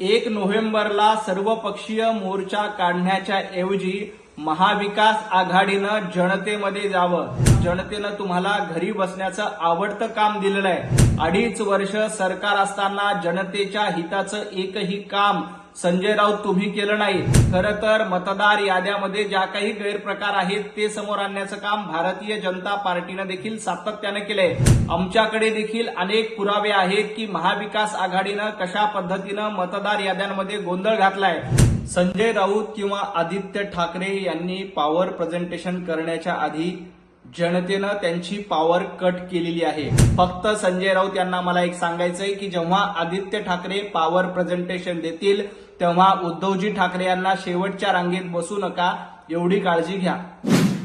एक नोव्हेंबरला सर्वपक्षीय मोर्चा काढण्याच्या ऐवजी महाविकास आघाडीनं जनतेमध्ये जावं. जनतेनं तुम्हाला घरी बसण्याचं आवडतं काम दिलेलं आहे. अडीच वर्ष सरकार असताना जनतेच्या हिताचं एकही काम संजय राऊत तुम्ही केलं नाही. खरं तर मतदार याद्यामध्ये ज्या काही गैरप्रकार आहेत ते समोर आणण्याचं काम भारतीय जनता पार्टीनं देखील सातत्यानं केलंय. आमच्याकडे देखील अनेक पुरावे आहेत की महाविकास आघाडीनं कशा पद्धतीनं मतदार याद्यांमध्ये गोंधळ घातलाय. संजय राऊत किंवा आदित्य ठाकरे यांनी पॉवर प्रेझेंटेशन करण्याच्या आधी जनतेनं त्यांची पॉवर कट केलेली आहे. फक्त संजय राऊत यांना मला एक सांगायचंय की जेव्हा आदित्य ठाकरे पॉवर प्रेझेंटेशन देतील तेव्हा उद्धवजी ठाकरे यांना शेवटच्या रांगेत बसू नका एवढी काळजी घ्या.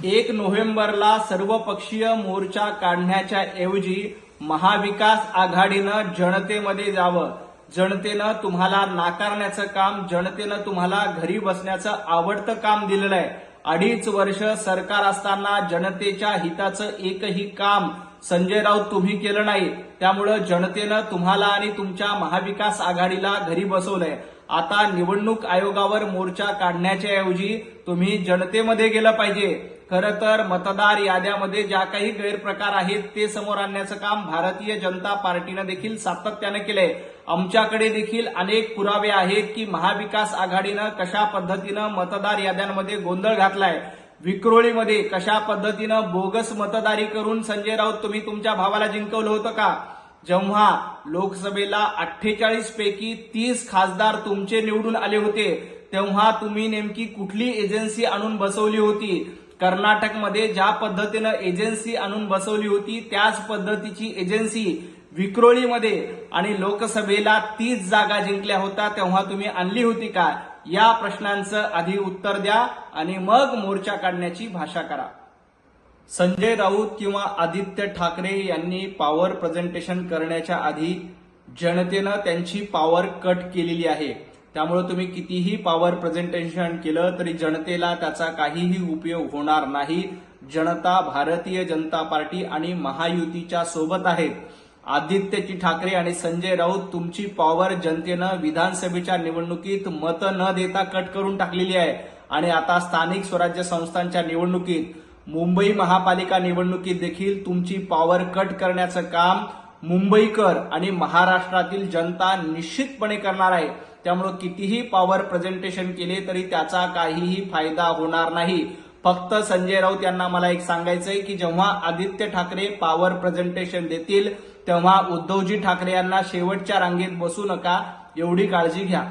एक नोव्हेंबरला सर्वपक्षीय मोर्चा काढण्याच्या ऐवजी महाविकास आघाडीनं जनतेमध्ये जावं. जनतेनं तुम्हाला नाकारण्याचं काम जनतेनं तुम्हाला घरी बसण्याचं आवडतं काम दिलेलं आहे. अडीच वर्ष सरकार असताना जनतेच्या हिताचं एकही काम संजय राऊत तुम्ही केलं नाही. त्यामुळं जनतेनं तुम्हाला आणि तुमच्या महाविकास आघाडीला घरी बसवलंय. आता निवडणूक आयोगावर मोर्चा काढण्याच्या ऐवजी तुम्ही जनतेमध्ये गेलं पाहिजे. खरं तर मतदार याद्यामध्ये ज्या काही गैरप्रकार आहेत ते समोर आणण्याचं काम भारतीय जनता पार्टीनं देखील सातत्यानं केलंय. आमच्याकडे देखील अनेक पुरावे आहेत की महाविकास आघाडीनं कशा पद्धतीनं मतदार याद्यांमध्ये गोंधळ घातलाय. विक्रोळीमध्ये कशा पद्धतीनं बोगस मतदारी करून संजय राऊत तुम्ही तुमच्या भावाला जिंकवलं होतं का? जेव्हा लोकसभेला अठ्ठेचाळीस पैकी तीस खासदार तुमचे निवडून आले होते तेव्हा तुम्ही नेमकी कुठली एजन्सी आणून बसवली होती? कर्नाटकमध्ये ज्या पद्धतीनं एजन्सी आणून बसवली होती त्याच पद्धतीची एजन्सी विक्रोळीमध्ये आणि लोकसभेला तीस जागा जिंकल्या होत्या तेव्हा तुम्ही आणली होती का? या प्रश्नांचं आधी उत्तर द्या आणि मग मोर्चा काढण्याची भाषा करा. संजय राऊत किंवा आदित्य ठाकरे यांनी पॉवर प्रेझेंटेशन करण्याच्या आधी जनतेनं त्यांची पॉवर कट केलेली आहे. त्यामुळे तुम्ही कितीही पॉवर प्रेझेंटेशन केलं तरी जनतेला त्याचा काहीही उपयोग होणार नाही. जनता भारतीय जनता पार्टी आणि महायुतीच्या सोबत आहेत. आदित्यजी ठाकरे आणि संजय राऊत तुमची पॉवर जनतेनं विधानसभेच्या निवडणुकीत मतं न देता कट करून टाकलेली आहे. आणि आता स्थानिक स्वराज्य संस्थांच्या निवडणुकीत मुंबई महापालिका निवडणुकीत देखील तुमची पॉवर कट करण्याचं काम मुंबईकर आणि महाराष्ट्रातील जनता निश्चितपणे करणार आहे. त्यामुळे कितीही पॉवर प्रेझेंटेशन केले तरी त्याचा काहीही फायदा होणार नाही. फक्त संजय राऊत यांना मला एक सांगायचंय की जेव्हा आदित्य ठाकरे पॉवर प्रेझेंटेशन देतील तेव्हा उद्धवजी ठाकरे यांना शेवटच्या रांगेत बसू नका एवढी काळजी घ्या.